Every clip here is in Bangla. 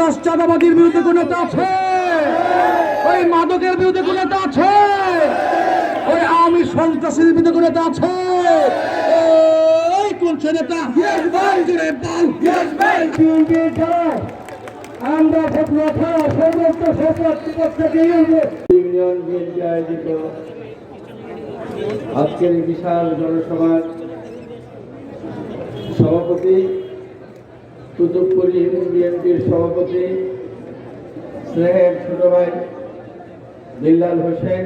সন্ত্রাস চাঁদাবাদীর বিরুদ্ধে কোন নেতা আছে ওই মাদকের বিরুদ্ধে কোন নেতা আছে ওই আমি সন্ত্রাসীর বিরুদ্ধে কোন নেতা আছে আমরা সমস্ত ইউনিয়ন বিএনপি আয়োজিত আজকের বিশাল জনসভার সভাপতি কুতুবপুর বিএনপির সভাপতি স্নেহের ছোট ভাই বিল্লাল হোসেন।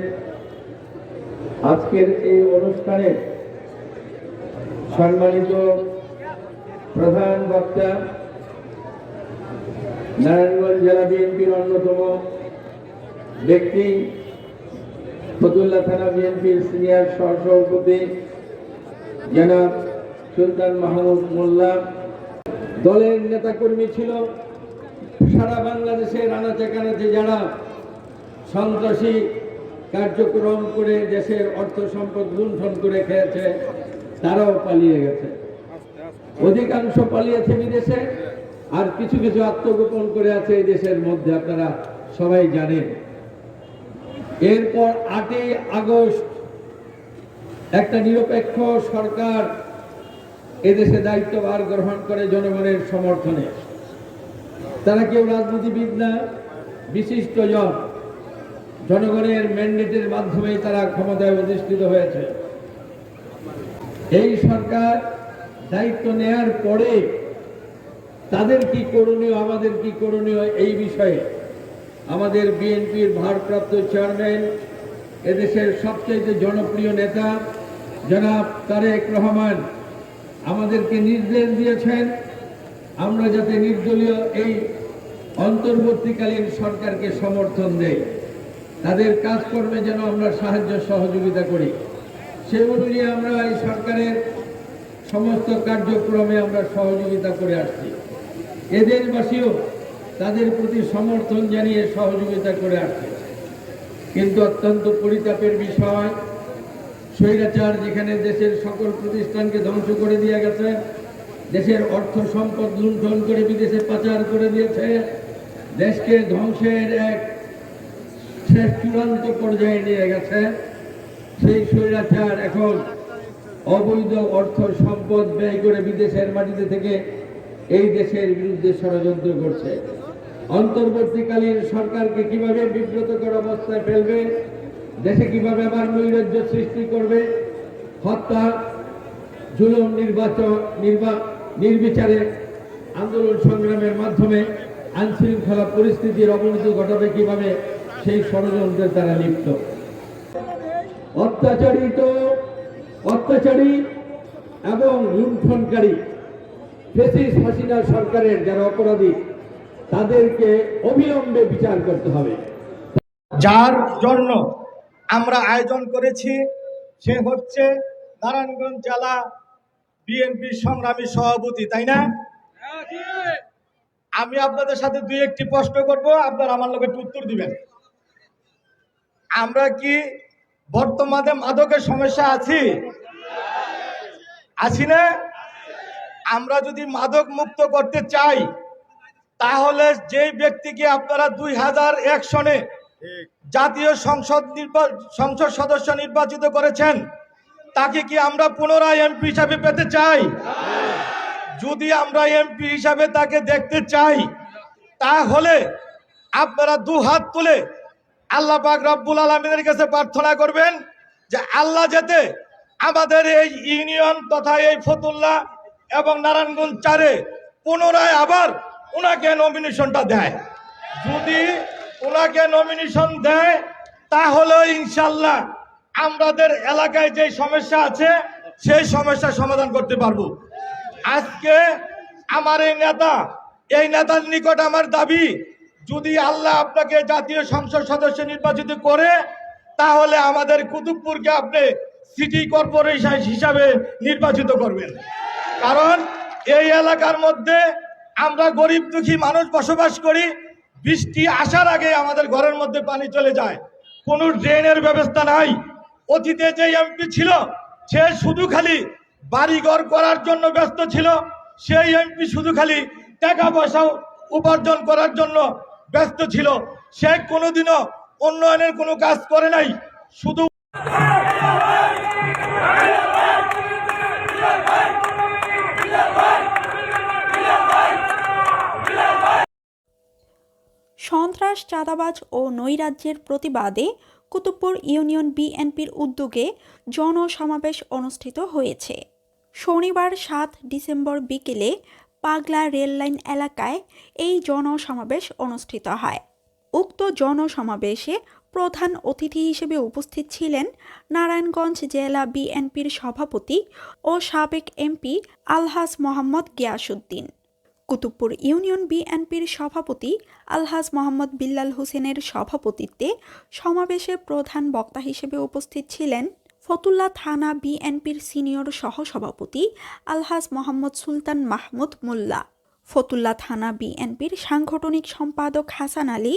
আজকের এই অনুষ্ঠানে সম্মানিত প্রধান বক্তা নারায়ণগঞ্জ জেলা বিএনপির অন্যতম ব্যক্তি, ফতুল্লা থানা বিএনপির সিনিয়র সহসভাপতি জনাব সুলতান মাহমুদ মোল্লা। দলের নেতাকর্মী ছিল সারা বাংলাদেশের আনাচে কানাচে যারা সন্ত্রাসী কার্যক্রম করে দেশের অর্থ সম্পদ লুণ্ঠন করে খেয়েছে, তারাও পালিয়ে গেছে। অধিকাংশ পালিয়েছে বিদেশে, আর কিছু কিছু আত্মগোপন করে আছে এই দেশের মধ্যে, আপনারা সবাই জানেন। এরপর আটই আগস্ট একটা নিরপেক্ষ সরকার এদেশে দায়িত্বভার গ্রহণ করে জনগণের সমর্থনে। তারা কেউ রাজনীতিবিদ না, বিশিষ্ট জন। জনগণের ম্যান্ডেটের মাধ্যমে তারা ক্ষমতায় অধিষ্ঠিত হয়েছে। এই সরকার দায়িত্ব নেয়ার পরে তাদের কি করণীয়, আমাদের কি করণীয় এই বিষয়ে আমাদের বিএনপির ভারপ্রাপ্ত চেয়ারম্যান, এদেশের সবচেয়ে জনপ্রিয় নেতা জনাব তারেক রহমান আমাদেরকে নির্দেশ দিয়েছেন, আমরা যাতে নির্দলীয় এই অন্তর্বর্তীকালীন সরকারকে সমর্থন দেই। তাদের কাজকর্মে যেন আমরা সাহায্য সহযোগিতা করি। সেই অনুযায়ী আমরা এই সরকারের সমস্ত কার্যক্রমে আমরা সহযোগিতা করে আসছি। এদেশবাসীও তাদের প্রতি সমর্থন জানিয়ে সহযোগিতা করে আসছে। কিন্তু অত্যন্ত পরিতাপের বিষয় স্বৈরাচার যেখানে দেশের সকল প্রতিষ্ঠানকে ধ্বংস করে দিয়ে গেছে, দেশের অর্থ সম্পদ লুণ্ঠন করে বিদেশে পাচার করে দিয়েছে, দেশকে ধ্বংসের এক শেষ চূড়ান্ত পর্যায়ে নিয়ে গেছে। সেই স্বৈরাচার এখন অবৈধ অর্থ সম্পদ ব্যয় করে বিদেশের মাটিতে থেকে এই দেশের বিরুদ্ধে ষড়যন্ত্র করছে। অন্তর্বর্তীকালীন সরকারকে কীভাবে বিব্রতকর অবস্থায় ফেলবে দেশে কীভাবে আবার নৈরাজ্য সৃষ্টি করবে? হত্যা, জুলুম নির্বাচন, নির্বা, নির্বিচারে আন্দোলন সংগ্রামের মাধ্যমে আইনশৃঙ্খলা পরিস্থিতির অবনতি ঘটাবে কীভাবে? সেই ষড়যন্ত্রের দ্বারা লিপ্ত। অত্যাচারিত, অত্যাচারী এবং লুণ্ঠনকারী ফেসিস হাসিনা সরকারের যারা অপরাধী, তাদেরকে অবিলম্বে বিচার করতে হবে। যার জন্য আমরা আয়োজন করেছি, সে হচ্ছে নারায়ণগঞ্জ জেলা বিএনপি সংগ্রামী সভাপতি, তাই না? আমি আপনাদের সাথে দুই একটি প্রশ্ন করব, আপনারা আমার লোকের উত্তর দিবেন। আমরা কি বর্তমানে মাদকের সমস্যা আছি? আছি না? আমরা যদি মাদক মুক্ত করতে চাই, তাহলে যেই ব্যক্তিকে আপনারা দুই হাজার এক সনে জাতীয় সংসদ সংসদ সদস্য নির্বাচিত করেছেন, তাকে কি আমরা পুনরায় এমপি হিসাবে পেতে চাই? যদি আমরা এমপি হিসাবে তাকে দেখতে চাই, তাহলে আপনারা দু হাত তুলে আল্লাহ পাক রব্বুল আলমিনের কাছে প্রার্থনা করবেন যে আল্লাহ যাতে আমাদের এই ইউনিয়ন তথা এই ফতুল্লা এবং নারায়ণগঞ্জ চারে পুনরায় আবার ওনাকে নমিনেশনটা দেয়। যদি ওনাকে নমিনেশন দেয়, তাহলে ইনশাল্লাহ আমাদের এলাকায় যে সমস্যা আছে, সেই সমস্যার সমাধান করতে পারব। আজকে আমার এই নেতা, এই নেতার নিকট আমার দাবি, যদি আল্লাহ আপনাকে জাতীয় সংসদ সদস্য নির্বাচিত করে, তাহলে আমাদের কুতুবপুরকে আপনি সিটি কর্পোরেশন হিসাবে নির্বাচিত করবেন। কারণ এই এলাকার মধ্যে আমরা গরিব দুঃখী মানুষ বসবাস করি বৃষ্টি আসার আগে আমাদের ঘরের মধ্যে পানি চলে যায়। কোনো ড্রেনের ব্যবস্থা নাই। অতীতে যে এমপি ছিল, সে শুধু খালি বাড়িঘর করার জন্য ব্যস্ত ছিল। সেই এমপি শুধু খালি টাকা পয়সা উপার্জন করার জন্য ব্যস্ত ছিল। সে কোনোদিনও উন্নয়নের কোনো কাজ করে নাই। শুধু চাঁদাবাজ ও নৈরাজ্যের প্রতিবাদে কুতুবপুর ইউনিয়ন বিএনপির উদ্যোগে জনসমাবেশ অনুষ্ঠিত হয়েছে। শনিবার সাত ডিসেম্বর বিকেলে পাগলা রেললাইন এলাকায় এই জনসমাবেশ অনুষ্ঠিত হয়। উক্ত জনসমাবেশে প্রধান অতিথি হিসেবে উপস্থিত ছিলেন নারায়ণগঞ্জ জেলা বিএনপির সভাপতি ও সাবেক এমপি আলহাজ মোহাম্মদ গিয়াসুদ্দিন কুতুবপুর ইউনিয়ন বিএনপির সভাপতি আলহাজ মোহাম্মদ বিল্লাল হোসেনের সভাপতিত্বে সমাবেশে প্রধান বক্তা হিসেবে উপস্থিত ছিলেন ফতুল্লা থানা বিএনপির সিনিয়র সহসভাপতি আলহাজ মোহাম্মদ সুলতান মাহমুদ মোল্লা, ফতুল্লা থানা বিএনপির সাংগঠনিক সম্পাদক হাসান আলী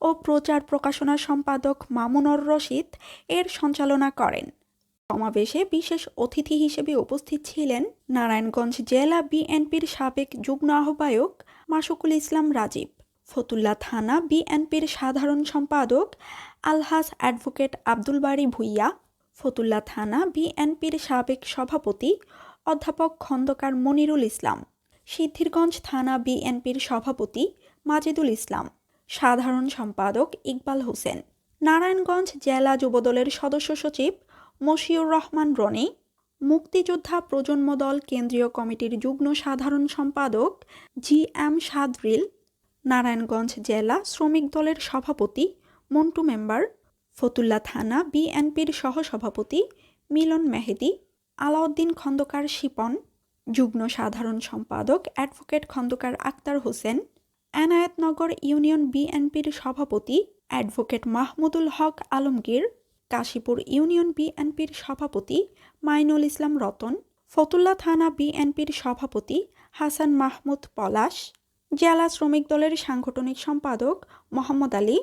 ও প্রচার প্রকাশনা সম্পাদক মামুনর রশিদ এর সঞ্চালনা করেন। সমাবেশে বিশেষ অতিথি হিসেবে উপস্থিত ছিলেন নারায়ণগঞ্জ জেলা বিএনপির সাবেক যুগ্ম আহ্বায়ক মাসুকুল ইসলাম রাজীব, ফতুল্লা থানা বিএনপির সাধারণ সম্পাদক আলহাজ অ্যাডভোকেট আব্দুল বাড়ি ভুইয়া, ফতুল্লা থানা বিএনপির সাবেক সভাপতি অধ্যাপক খন্দকার মনিরুল ইসলাম, সিদ্ধিরগঞ্জ থানা বিএনপির সভাপতি মাজেদুল ইসলাম, সাধারণ সম্পাদক ইকবাল হোসেন, নারায়ণগঞ্জ জেলা যুবদলের সদস্য সচিব মশিউর রহমান রনি, মুক্তিযোদ্ধা প্রজন্ম দল কেন্দ্রীয় কমিটির যুগ্ম সাধারণ সম্পাদক জি এম সাদরিল, নারায়ণগঞ্জ জেলা শ্রমিক দলের সভাপতি মন্টু মেম্বার, ফতুল্লা থানা বিএনপির সহসভাপতি মিলন মেহেদি, আলাউদ্দিন খন্দকার শিপন, যুগ্ম সাধারণ সম্পাদক অ্যাডভোকেট খন্দকার আক্তার হোসেন, এনায়েতনগর ইউনিয়ন বিএনপির সভাপতি অ্যাডভোকেট মাহমুদুল হক আলমগীর কাশীপুর ইউনিয়ন বিএনপির সভাপতি মাইনুল ইসলাম রতন, ফতুল্লা থানা বিএনপির সভাপতি হাসান মাহমুদ পলাশ, জেলা শ্রমিক দলের সাংগঠনিক সম্পাদক মোহাম্মদ আলী,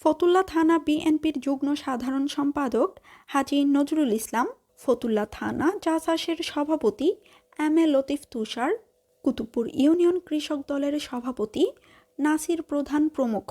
ফতুল্লা থানা বিএনপির যুগ্ম সাধারণ সম্পাদক হাজি নজরুল ইসলাম, ফতুল্লা থানা জাসাসের সভাপতি M A Latif Tushar, Kutubpur union কৃষক দলের সভাপতি নাসির প্রধান প্রমুখ।